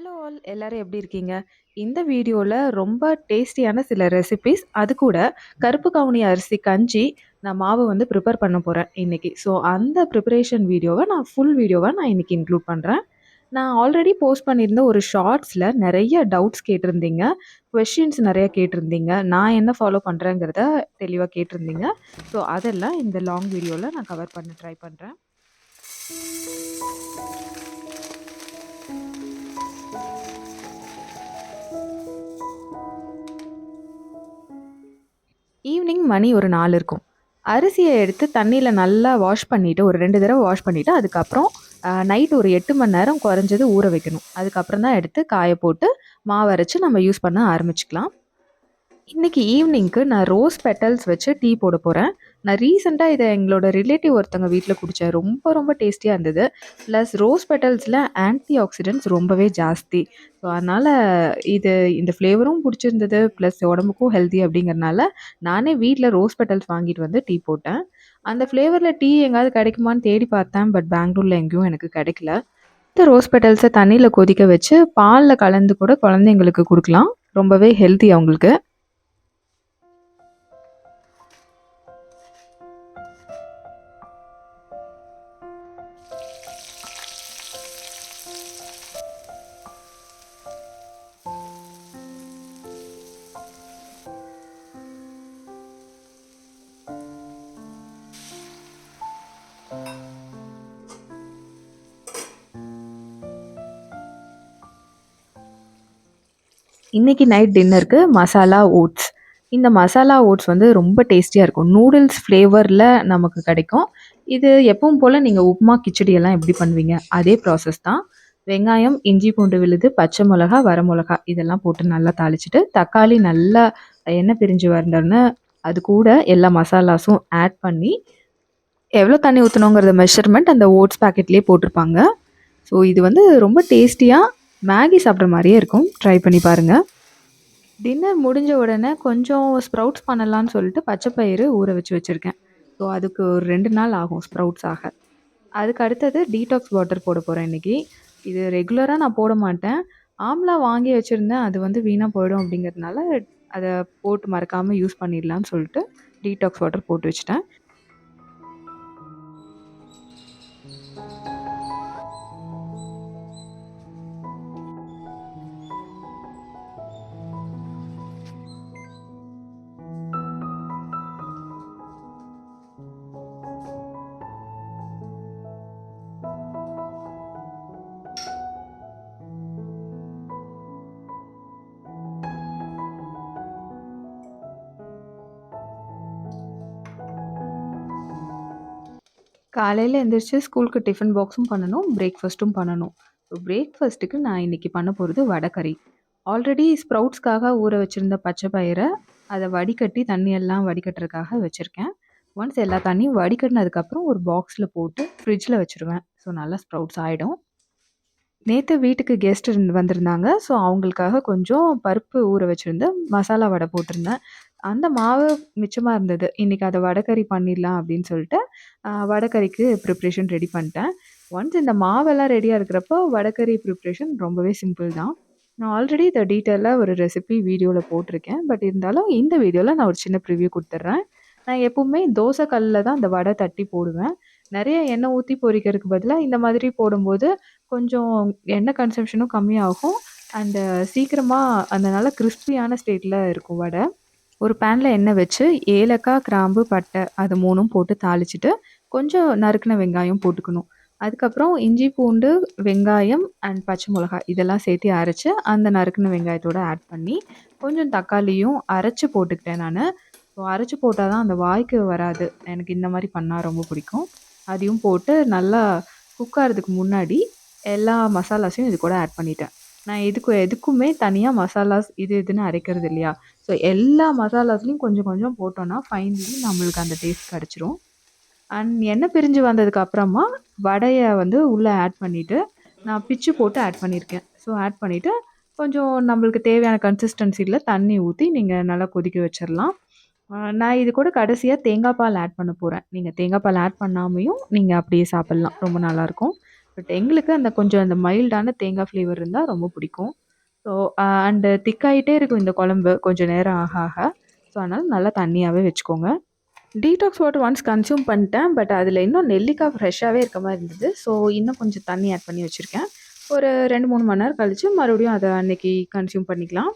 Hello all எல்லாரும் எப்படி இருக்கீங்க? இந்த வீடியோவில் ரொம்ப டேஸ்டியான சில ரெசிபிஸ் அது கூட கருப்பு கவுனி அரிசி கஞ்சி நான் மாவு வந்து ப்ரிப்பேர் பண்ண போகிறேன் இன்றைக்கி ஸோ அந்த ப்ரிப்பரேஷன் வீடியோவை நான் ஃபுல் வீடியோவை நான் இன்றைக்கி இன்க்ளூட் பண்ணுறேன் நான் ஆல்ரெடி போஸ்ட் பண்ணியிருந்த ஒரு ஷார்ட்ஸில் நிறைய டவுட்ஸ் கேட்டிருந்தீங்க. கொஷின்ஸ் நிறைய கேட்டிருந்தீங்க. நான் என்ன ஃபாலோ பண்ணுறேங்கிறத தெளிவாக கேட்டிருந்தீங்க. ஸோ அதெல்லாம் இந்த லாங் வீடியோவில் நான் கவர் பண்ண ட்ரை பண்ணுறேன் மணி ஒரு நாலு இருக்கும். அரிசியை எடுத்து தண்ணியில் நல்லா வாஷ் பண்ணிவிட்டு ஒரு ரெண்டு தடவை வாஷ் பண்ணிவிட்டு அதுக்கப்புறம் நைட் ஒரு எட்டு மணி நேரம் குறைஞ்சது ஊற வைக்கணும். அதுக்கப்புறம் தான் எடுத்து காய போட்டு, மாவு அரைச்சி நம்ம யூஸ் பண்ண ஆரம்பிச்சுக்கலாம். இன்னைக்கு ஈவினிங்க்கு நான் ரோஸ் பெட்டல்ஸ் வச்சு டீ போட போகிறேன் நான் ரீசெண்டாக இதை எங்களோட ரிலேட்டிவ் ஒருத்தவங்க வீட்டில் குடித்தேன் ரொம்ப ரொம்ப டேஸ்டியாக இருந்தது. ப்ளஸ் ரோஸ் பெட்டல்ஸில் ஆன்டி ஆக்சிடென்ட்ஸ் ரொம்பவே ஜாஸ்தி. ஸோ அதனால் இது இந்த ஃப்ளேவரும் பிடிச்சிருந்தது ப்ளஸ் உடம்புக்கும் ஹெல்த்தி அப்படிங்கிறனால, நானே வீட்டில் ரோஸ் பெட்டல்ஸ் வாங்கிட்டு வந்து டீ போட்டேன். அந்த ஃப்ளேவரில் டீ எங்கேயாவது கிடைக்குமான்னு தேடி பார்த்தேன். பட் பெங்களூரில் எங்கேயும் எனக்கு கிடைக்கல. இந்த ரோஸ் பெட்டல்ஸை தண்ணியில் கொதிக்க வச்சு, பாலில் கலந்து கூட குழந்தைங்களுக்கு கொடுக்கலாம் ரொம்பவே ஹெல்த்தி அவங்களுக்கு. இன்னைக்கு நைட் டின்னருக்கு மசாலா ஓட்ஸ். இந்த மசாலா ஓட்ஸ் வந்து ரொம்ப டேஸ்டியாக இருக்கும். நூடுல்ஸ் ஃப்ளேவரில் நமக்கு கிடைக்கும். இது எப்பவும் போல் நீங்கள் உப்புமா, கிச்சடியெல்லாம் எப்படி பண்ணுவீங்க? அதே ப்ராசஸ் தான். வெங்காயம், இஞ்சி பூண்டு விழுது, பச்சை மிளகா, வர மிளகா இதெல்லாம் போட்டு நல்லா தாளிச்சிட்டு தக்காளி நல்லா எண்ணெய் பிரிஞ்சு வந்தோனே, அது கூட எல்லா மசாலாஸும் ஆட் பண்ணி, எவ்வளோ தண்ணி ஊற்றணுங்கிறத மெஷர்மெண்ட் அந்த ஓட்ஸ் பேக்கெட்லேயே போட்டிருப்பாங்க. ஸோ இது வந்து ரொம்ப டேஸ்டியாக மேகி சாப்பிட்ற மாதிரியே இருக்கும். ட்ரை பண்ணி பாருங்கள் டின்னர் முடிஞ்ச உடனே கொஞ்சம் ஸ்ப்ரவுட்ஸ் பண்ணலான்னு சொல்லிட்டு பச்சை பயிறு ஊற வச்சு வச்சுருக்கேன் ஸோ அதுக்கு ஒரு ரெண்டு நாள் ஆகும் ஸ்ப்ரவுட்ஸ் ஆக. அதுக்கு அடுத்தது டீடாக்ஸ் வாட்டர் போட போகிறேன் இன்னைக்கு. இது ரெகுலராக நான் போட மாட்டேன். ஆம்லா வாங்கி வச்சுருந்தேன் அது வந்து வீணாக போயிடும் அப்படிங்கிறதுனால, அதை போட்டு மறக்காமல் யூஸ் பண்ணிடலான்னு சொல்லிட்டு டீடாக்ஸ் வாட்டர் போட்டு வச்சுட்டேன். காலையில் எந்திரிச்சு ஸ்கூலுக்கு டிஃபன் பாக்ஸும் பண்ணணும், பிரேக்ஃபாஸ்ட்டும் பண்ணணும். ஸோ பிரேக்ஃபாஸ்ட்டுக்கு நான் இன்றைக்கி பண்ண போகிறது வடகறி. ஆல்ரெடி ஸ்ப்ரவுட்ஸ்க்காக ஊற வச்சுருந்த பச்சை பயிரை அதை வடிகட்டி தண்ணியெல்லாம் வடிகட்டுறதுக்காக வச்சுருக்கேன் ஒன்ஸ் எல்லா தண்ணியும் வடிகட்டினதுக்கப்புறம் ஒரு பாக்ஸில் போட்டு ஃப்ரிட்ஜில் வச்சுருவேன். ஸோ நல்லா ஸ்ப்ரவுட்ஸ் ஆகிடும் நேற்று வீட்டுக்கு கெஸ்ட் இருந்து வந்திருந்தாங்க. ஸோ அவங்களுக்காக கொஞ்சம் பருப்பு ஊற வச்சுருந்து மசாலா வடை போட்டிருந்தேன். அந்த மாவு மிச்சமாக இருந்தது. இன்னைக்கு அதை வடகறி பண்ணிடலாம் அப்படின்னு சொல்லிட்டு, வடகறிக்கு ப்ரிப்பரேஷன் ரெடி பண்ணிட்டேன். ஒன்ஸ் இந்த மாவெல்லாம் ரெடியாக இருக்கிறப்போ, வடகறி ப்ரிப்பரேஷன் ரொம்பவே சிம்பிள் தான். நான் ஆல்ரெடி இதை டீட்டெயிலாக ஒரு ரெசிபி வீடியோவில் போட்டிருக்கேன். பட் இருந்தாலும் இந்த வீடியோவில் நான் ஒரு சின்ன ப்ரிவ்யூ கொடுத்துட்றேன் நான் எப்பவுமே தோசை கல்லில் தான் அந்த வடை தட்டி போடுவேன். நிறைய எண்ணெய் ஊற்றி பொரிக்கிறதுக்கு பதிலாக இந்த மாதிரி போடும்போது, கொஞ்சம் எண்ணெய் கன்சம்ஷனும் கம்மியாகும். அந்த சீக்கிரமாக அந்த கிறிஸ்பியான ஸ்டேட்டில் இருக்கும் வடை. ஒரு பேனில் எண்ணெய் வச்சு ஏலக்காய், கிராம்பு, பட்டை அது மூணும் போட்டு தாளிச்சிட்டு கொஞ்சம் நறுக்குன வெங்காயம் போட்டுக்கணும். அதுக்கப்புறம் இஞ்சி, பூண்டு, வெங்காயம் அண்ட் பச்சை மிளகாய் இதெல்லாம் சேர்த்து அரைச்சி அந்த நறுக்குன வெங்காயத்தோட ஆட் பண்ணி, கொஞ்சம் தக்காளியும் அரைச்சி போட்டுக்கிட்டேன் நான் ஸோ அரைச்சி போட்டால் தான் அந்த வாய்க்கு வராது. எனக்கு இந்த மாதிரி பண்ணால் ரொம்ப பிடிக்கும். அதையும் போட்டு நல்லா குக் முன்னாடி, எல்லா மசாலாஸையும் இது கூட ஆட் பண்ணிட்டேன். நான் எதுக்கு எதுக்குமே தனியாக மசாலாஸ் இது இதுன்னு அரைக்கிறது இல்லையா? ஸோ எல்லா மசாலாஸ்லேயும் கொஞ்சம் கொஞ்சம் போட்டோன்னா ஃபைனலி நம்மளுக்கு அந்த டேஸ்ட் கிடச்சிரும் அண்ட் எண்ணெய் பிரிஞ்சு வந்ததுக்கு அப்புறமா, வடையை வந்து உள்ளே ஆட் பண்ணிவிட்டு நான் பிச்சு போட்டு ஆட் பண்ணியிருக்கேன். ஸோ ஆட் பண்ணிவிட்டு கொஞ்சம் நம்மளுக்கு தேவையான கன்சிஸ்டன்சியில் தண்ணி ஊற்றி நீங்கள் நல்லா கொதிக்க வச்சிடலாம் நான் இது கூட கடைசியாக தேங்காய் பால் ஆட் பண்ண போகிறேன் நீங்கள் தேங்காய் பால் ஆட் பண்ணாமையும் நீங்கள் அப்படியே சாப்பிட்லாம் ரொம்ப நல்லாயிருக்கும். பட் எங்களுக்கு அந்த கொஞ்சம் அந்த மைல்டான தேங்காய் ஃப்ளேவர் இருந்தால் ரொம்ப பிடிக்கும். ஸோ அண்டு அண்ட் திக்காயிட்டே இருக்கும் இந்த குழம்பு கொஞ்சம் நேரம் ஆக ஆக. ஸோ அதனால் நல்லா தண்ணியாகவே வச்சுக்கோங்க. டீடாக்ஸ் வாட்டர் ஒன்ஸ் கன்சியூம் பண்ணிட்டேன். பட் அதில் இன்னும் நெல்லிக்காய் ஃப்ரெஷ்ஷாகவே இருக்க மாதிரி இருந்தது. ஸோ இன்னும் கொஞ்சம் தண்ணி ஆட் பண்ணி வச்சுருக்கேன் ஒரு 2, 3 மணி நேரம் கழித்து மறுபடியும் அதை அன்றைக்கி கன்சியூம் பண்ணிக்கலாம்.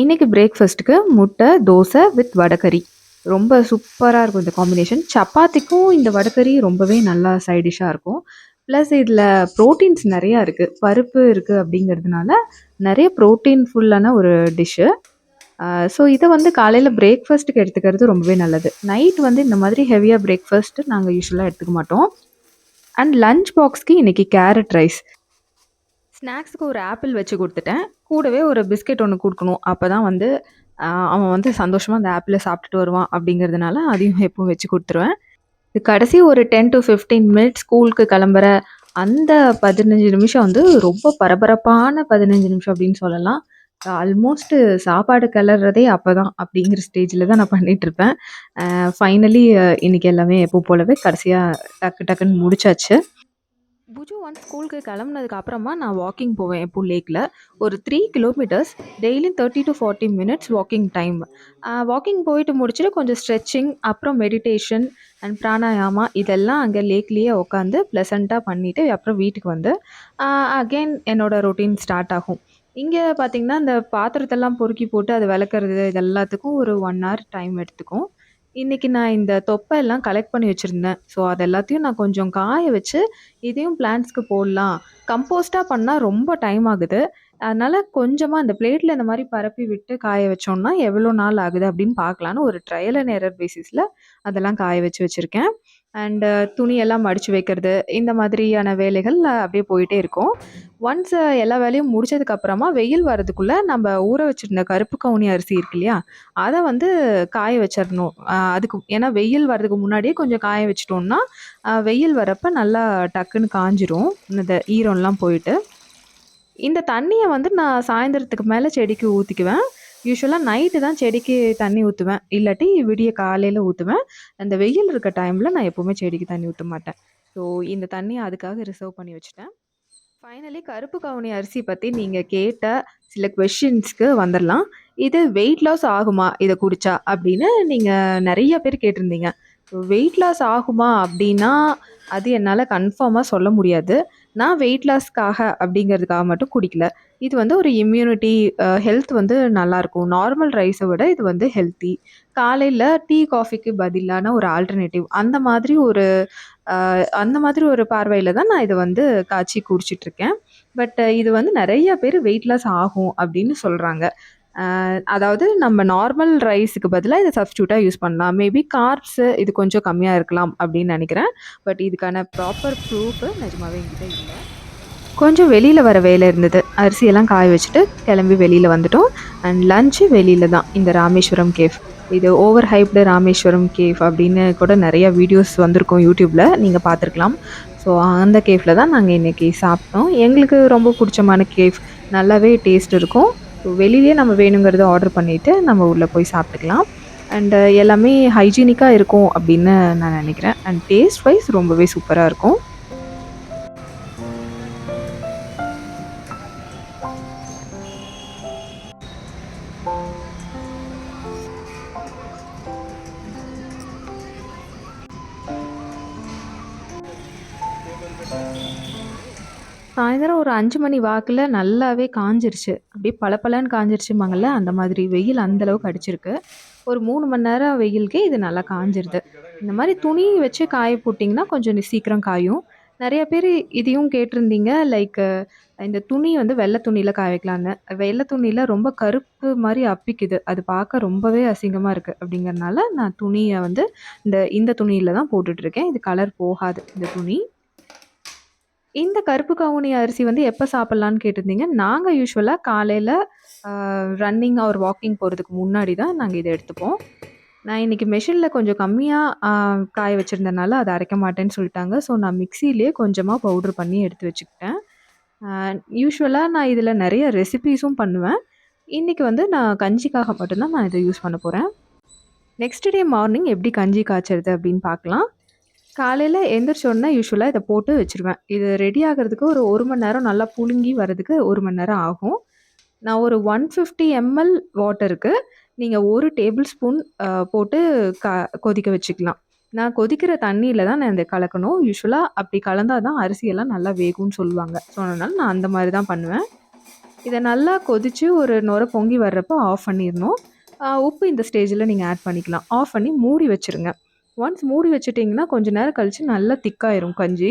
இன்றைக்கி பிரேக்ஃபாஸ்ட்டுக்கு முட்டை, தோசை வித் வடகறி. ரொம்ப சூப்பராக இருக்கும் இந்த காம்பினேஷன். சப்பாத்திக்கும் இந்த வடகறி ரொம்பவே நல்லா சைட் இருக்கும். ப்ளஸ் இதில் புரோட்டீன்ஸ் நிறையா இருக்குது பருப்பு இருக்குது அப்படிங்கிறதுனால நிறைய புரோட்டீன் ஃபுல்லான ஒரு டிஷ்ஷு. ஸோ இதை வந்து காலையில் பிரேக்ஃபாஸ்ட்டுக்கு எடுத்துக்கிறது ரொம்பவே நல்லது. நைட் வந்து இந்த மாதிரி ஹெவியாக பிரேக்ஃபாஸ்ட்டு நாங்கள் யூஸ்வலாக எடுத்துக்க மாட்டோம். அண்ட் லஞ்ச் பாக்ஸ்க்கு இன்றைக்கி கேரட் ரைஸ். ஸ்நாக்ஸுக்கு ஒரு ஆப்பிள் வச்சு கொடுத்துட்டேன் கூடவே ஒரு பிஸ்கட் கொடுக்கணும் அப்போ தான் வந்து அவன் வந்து சந்தோஷமாக அந்த ஆப்பில் சாப்பிட்டுட்டு வருவான் அப்படிங்கிறதுனால, அதையும் எப்பவும் வச்சு கொடுத்துருவேன் இது கடைசி ஒரு 10-15 மினிட்ஸ் ஸ்கூலுக்கு கிளம்புற அந்த 15 நிமிஷம் வந்து ரொம்ப பரபரப்பான 15 நிமிஷம் அப்படின்னு சொல்லலாம். ஆல்மோஸ்ட் சாப்பாடு கிளறதே அப்போ தான் அப்படிங்கிற ஸ்டேஜில் தான் நான் பண்ணிகிட்ருப்பேன் ஃபைனலி இன்னைக்கு எல்லாமே எப்போ போலவே கடைசியாக டக்கு டக்குன்னு முடிச்சாச்சு. புஜு ஒன் ஸ்கூலுக்கு கிளம்புனதுக்கு அப்புறமா நான் வாக்கிங் போவேன் எப்போ லேக்கில் ஒரு த்ரீ கிலோமீட்டர்ஸ் டெய்லியும் 30-40 மினிட்ஸ் வாக்கிங் டைம். வாக்கிங் போயிட்டு முடிச்சுட்டு கொஞ்சம் ஸ்ட்ரெச்சிங், அப்புறம் மெடிடேஷன் அண்ட் பிராணாயாமா இதெல்லாம் அங்கே லேக்லேயே உட்காந்து ப்ளசண்ட்டாக பண்ணிவிட்டு அப்புறம் வீட்டுக்கு வந்து அகெயின் அகைன் ரொட்டீன் ஸ்டார்ட் ஆகும். இங்கே பார்த்தீங்கன்னா, இந்த பாத்திரத்தெல்லாம் பொறுக்கி போட்டு அதை விளக்குறது இது எல்லாத்துக்கும் ஒரு ஒன் ஹவர் டைம் எடுத்துக்கும். இன்னைக்கு நான் இந்த தொப்பை எல்லாம் கலெக்ட் பண்ணி வச்சுருந்தேன் ஸோ அது எல்லாத்தையும் நான் கொஞ்சம் காய வச்சு, இதையும் பிளான்ட்ஸ்க்கு போடலாம். கம்போஸ்ட்டாக பண்ணால் ரொம்ப டைம் ஆகுது. அதனால் கொஞ்சமாக அந்த பிளேட்டில் இந்த மாதிரி பரப்பி விட்டு காய வச்சோம்னா, எவ்வளோ நாள் ஆகுது அப்படின்னு பார்க்கலான்னு ஒரு ட்ரையல் அண்ட் எரர் பேசிஸில் அதெல்லாம் காய வச்சு வச்சுருக்கேன் அண்ட் uh, துணியெல்லாம் மடித்து வைக்கிறது, இந்த மாதிரியான வேலைகள் அப்படியே போயிட்டே இருக்கும். ஒன்ஸ் uh, எல்லா வேலையும் முடிச்சதுக்கப்புறமா வெயில் வரதுக்குள்ளே நம்ம ஊற வச்சுருந்த கருப்பு கவுனி அரிசி இருக்கு இல்லையா? அதை வந்து காய வச்சிடணும் அதுக்கு ஏன்னா வெயில் வரதுக்கு முன்னாடியே கொஞ்சம் காய வச்சுட்டோம்னா, வெயில் வரப்போ நல்லா டக்குன்னு காஞ்சிரும். இந்த ஈரம்லாம் போயிட்டு. இந்த தண்ணியை வந்து நான் சாயந்தரத்துக்கு மேலே செடிக்கு ஊற்றிக்குவேன் யூஸ்வலாக நைட்டு தான் செடிக்கு தண்ணி ஊற்றுவேன் இல்லாட்டி விடிய காலையில் ஊற்றுவேன் அந்த வெயில் இருக்க டைமில் நான் எப்போவுமே செடிக்கு தண்ணி ஊற்ற மாட்டேன். ஸோ இந்த தண்ணியை அதுக்காக ரிசர்வ் பண்ணி வச்சுட்டேன். ஃபைனலி கருப்பு கவுனி அரிசி பற்றி நீங்கள் கேட்ட சில கொஷின்ஸ்க்கு வந்துடலாம் இது வெயிட் லாஸ் ஆகுமா இதை குடிச்சா? அப்படின்னு நீங்கள் நிறைய பேர் கேட்டிருந்தீங்க. வெயிட் லாஸ் ஆகுமா அப்படின்னா, அது என்னால் கன்ஃபார்மாக சொல்ல முடியாது. நான் வெயிட் லாஸ்க்காக அப்படிங்கிறதுக்காக மட்டும் குடிக்கல. இது வந்து ஒரு இம்யூனிட்டி ஹெல்த் வந்து நல்லாயிருக்கும் நார்மல் ரைஸை விட இது வந்து ஹெல்த்தி. காலையில் டீ, காஃபிக்கு பதிலான ஒரு ஆல்டர்னேட்டிவ் அந்த மாதிரி ஒரு அந்த மாதிரி ஒரு பார்வையில் தான் நான் இதை வந்து காய்ச்சி குடிச்சிட்ருக்கேன் பட் இது வந்து நிறைய பேர் வெயிட் லாஸ் ஆகும் அப்படின்னு சொல்கிறாங்க அதாவது நம்ம நார்மல் ரைஸுக்கு பதிலாக இதை சப்ஸ்டியூட்டாக யூஸ் பண்ணலாம். மேபி கார்ப்ஸு இது கொஞ்சம் கம்மியாக இருக்கலாம் அப்படின்னு நினைக்கிறேன் பட் இதுக்கான ப்ராப்பர் ப்ரூஃப் நிஜமாகவே எங்கிட்ட இல்லை கொஞ்சம் வெளியில் வர வேலை இருந்தது. அரிசியெல்லாம் காய வச்சுட்டு கிளம்பி வெளியில் வந்துட்டோம். அண்ட் லஞ்சு வெளியில் தான். இந்த ராமேஸ்வரம் கேஃப். இது ஓவர் ஹைப்டு ராமேஸ்வரம் கேஃப் அப்படின்னு கூட நிறைய வீடியோஸ் வந்திருக்கும் யூடியூப்பில் நீங்கள் பார்த்துருக்கலாம். ஸோ அந்த கேஃபில் தான் நாங்கள் இன்றைக்கி சாப்பிட்டோம். எங்களுக்கு ரொம்ப பிடிச்சமான கேஃப். நல்லாவே டேஸ்ட் இருக்கும். ஸோ வெளியிலே நம்ம வேணுங்கிறத ஆர்டர் பண்ணிவிட்டு நம்ம உள்ளே போய் சாப்பிட்டுக்கலாம். அண்டு எல்லாமே ஹைஜீனிக்காக இருக்கும் அப்படின்னு நான் நினைக்கிறேன் அண்ட் டேஸ்ட் வைஸ் ரொம்பவே சூப்பராக இருக்கும். அஞ்சு மணி வாக்கில் நல்லாவே காஞ்சிருச்சு. அப்படியே பளபளன்னு காஞ்சிருச்சுமாங்கல்ல அந்த மாதிரி வெயில் அந்த அளவுக்கு அடிச்சிருக்கு. ஒரு மூணு மணி நேரம் வெயிலுக்கே இது நல்லா காஞ்சிருது. இந்த மாதிரி துணி வச்சு காய போட்டிங்கன்னா கொஞ்சம் சீக்கிரம் காயும். நிறைய பேர் இதையும் கேட்டிருந்தீங்க. லைக் இந்த துணி வந்து வெள்ளை துணியில் காய வைக்கலான்னு. வெள்ளை துணியில் ரொம்ப கருப்பு மாதிரி அப்பிக்குது. அது பார்க்க ரொம்பவே அசிங்கமாக இருக்குது அப்படிங்கிறனால நான் துணியை வந்து இந்த இந்த துணியில் தான் போட்டுட்ருக்கேன் இது கலர் போகாது இந்த துணி. இந்த கருப்பு கவுனி அரிசி வந்து எப்போ சாப்பிட்லான்னு கேட்டிருந்தீங்க. நாங்கள் யூஸ்வலாக காலையில் ரன்னிங் ஆர் வாக்கிங் போகிறதுக்கு முன்னாடி தான் நாங்கள் இதை எடுத்துப்போம். நான் இன்னைக்கு மெஷினில் கொஞ்சம் கம்மியாக காய வச்சுருந்தனால அதை அரைக்க மாட்டேன்னு சொல்லிட்டாங்க ஸோ நான் மிக்ஸியிலேயே கொஞ்சமாக பவுடர் பண்ணி எடுத்து வச்சுக்கிட்டேன். யூஸ்வலாக நான் இதில் நிறைய ரெசிபீஸும் பண்ணுவேன். இன்றைக்கி வந்து நான் கஞ்சிக்காக மட்டும்தான் நான் இதை யூஸ் பண்ண போகிறேன் நெக்ஸ்ட் டே மார்னிங் எப்படி கஞ்சி காய்ச்சறது அப்படின்னு பார்க்கலாம் காலையில் எந்திரிச்சோடனே யூஸ்வலாக இதை போட்டு வச்சுருவேன். இது ரெடி ஆகிறதுக்கு ஒரு ஒரு மணி நேரம் நல்லா புழுங்கி வரதுக்கு ஒரு மணி நேரம் ஆகும். நான் ஒரு ஒன் ஃபிஃப்டி எம்எல் வாட்டருக்கு நீங்கள் ஒரு டேபிள் ஸ்பூன் போட்டு க கொதிக்க வச்சுக்கலாம். நான் கொதிக்கிற தண்ணியில் தான் நான் இதை கலக்கணும். யூஸ்வலாக அப்படி கலந்தால் தான் அரிசியெல்லாம் நல்லா வேகும்னு சொல்லுவாங்க. ஸோ அதனால் நான் அந்த மாதிரி தான் பண்ணுவேன். இதை நல்லா கொதித்து ஒரு நுர பொங்கி வர்றப்போ ஆஃப் பண்ணிடணும். உப்பு இந்த ஸ்டேஜில் நீங்கள் ஆட் பண்ணிக்கலாம். ஆஃப் பண்ணி மூடி வச்சுருங்க. ஒன்ஸ் மூடி வச்சுட்டிங்கன்னா கொஞ்ச நேரம் கழித்து நல்லா திக்காயிரும் கஞ்சி.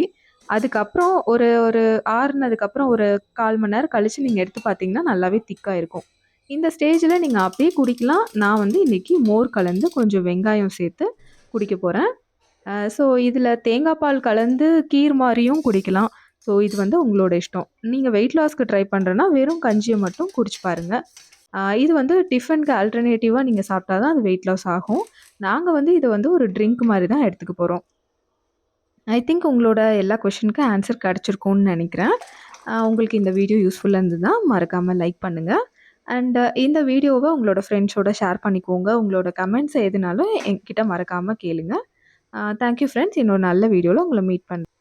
அதுக்கப்புறம் ஒரு ஒரு ஆறுனதுக்கப்புறம் ஒரு கால் மணி நேரம் கழித்து நீங்கள் எடுத்து பார்த்தீங்கன்னா நல்லாவே திக்காக இருக்கும் இந்த ஸ்டேஜில் நீங்கள் அப்படியே குடிக்கலாம். நான் வந்து இன்றைக்கி மோர் கலந்து கொஞ்சம் வெங்காயம் சேர்த்து குடிக்க போகிறேன் ஸோ இதில் தேங்காய் பால் கலந்து கீர் மாதிரியும் குடிக்கலாம். ஸோ இது வந்து உங்களோட இஷ்டம். நீங்கள் வெயிட் லாஸ்க்கு ட்ரை பண்ணுறேன்னா வெறும் கஞ்சியை மட்டும் குடிச்சு பாருங்கள் இது வந்து டிஃபனுக்கு ஆல்டர்னேட்டிவாக நீங்கள் சாப்பிட்டா தான் அது வெயிட் லாஸ் ஆகும். நாங்கள் வந்து இதை வந்து ஒரு ட்ரிங்க் மாதிரி தான் எடுத்துக்க போகிறோம் ஐ திங்க் உங்களோட எல்லா கொஷினுக்கும் ஆன்சர் கிடச்சிருக்கும்னு நினைக்கிறேன். உங்களுக்கு இந்த வீடியோ யூஸ்ஃபுல்லாக இருந்ததுன்னா மறக்காமல் லைக் பண்ணுங்கள் அண்டு இந்த வீடியோவை உங்களோட ஃப்ரெண்ட்ஸோட ஷேர் பண்ணிக்கோங்க. உங்களோட கமெண்ட்ஸ் எதுனாலும் என்கிட்ட மறக்காமல் கேளுங்க. தேங்க்யூ ஃப்ரெண்ட்ஸ் இன்னொரு நல்ல வீடியோவில் உங்களை மீட் பண்ணுங்கள்